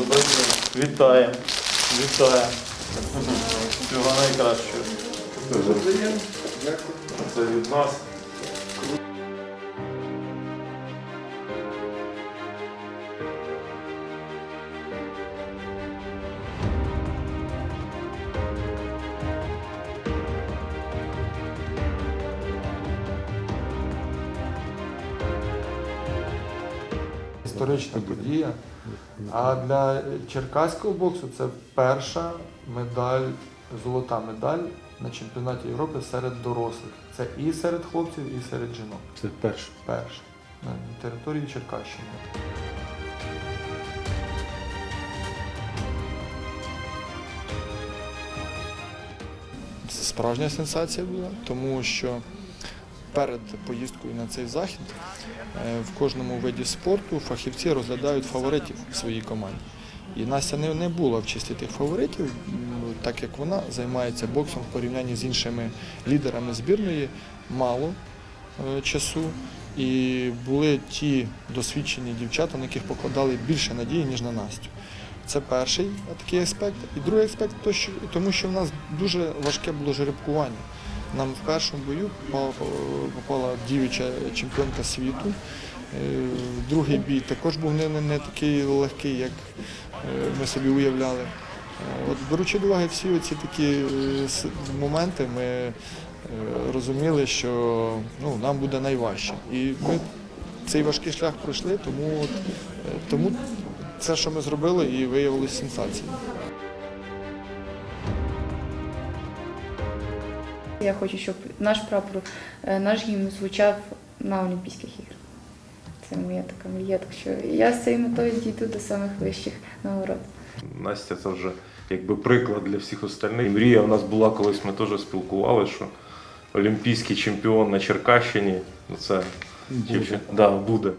Добрий день. Вітаємо. Вітаємо. Всього найкращого. Це від нас. Історична подія. А для черкаського боксу це перша медаль, золота медаль на чемпіонаті Європи серед дорослих. Це і серед хлопців, і серед жінок. Це перше. Перша на території Черкащини. Це справжня сенсація була, тому що перед поїздкою на цей захід е, в кожному виді спорту фахівці розглядають фаворитів в своїй команді. І Настя не, була в числі тих фаворитів, так як вона займається боксом в порівнянні з іншими лідерами збірної мало е, часу. І були ті досвідчені дівчата, на яких покладали більше надії, ніж на Настю. Це перший такий аспект. І другий аспект, тому що в нас дуже важке було жеребкування. Нам в першому бою попала, діюча чемпіонка світу. Е, Другий бій також був не, не, такий легкий, як е, ми собі уявляли. Е, От беручи до уваги всі ці такі моменти, ми розуміли, що ну, нам буде найважче. І ми цей важкий шлях пройшли, тому, тому це, що ми зробили, і виявилось сенсацією. Я хочу, щоб наш прапор, е, наш гімн звучав на Олімпійських іграх. Це моя така мрія, так що я з цією метою дійду до самих вищих нагород. Настя це вже якби приклад для всіх остальних. Мрія в нас була колись, ми теж спілкувалися, що олімпійський чемпіон на Черкащині, ну це Буде. да, буде.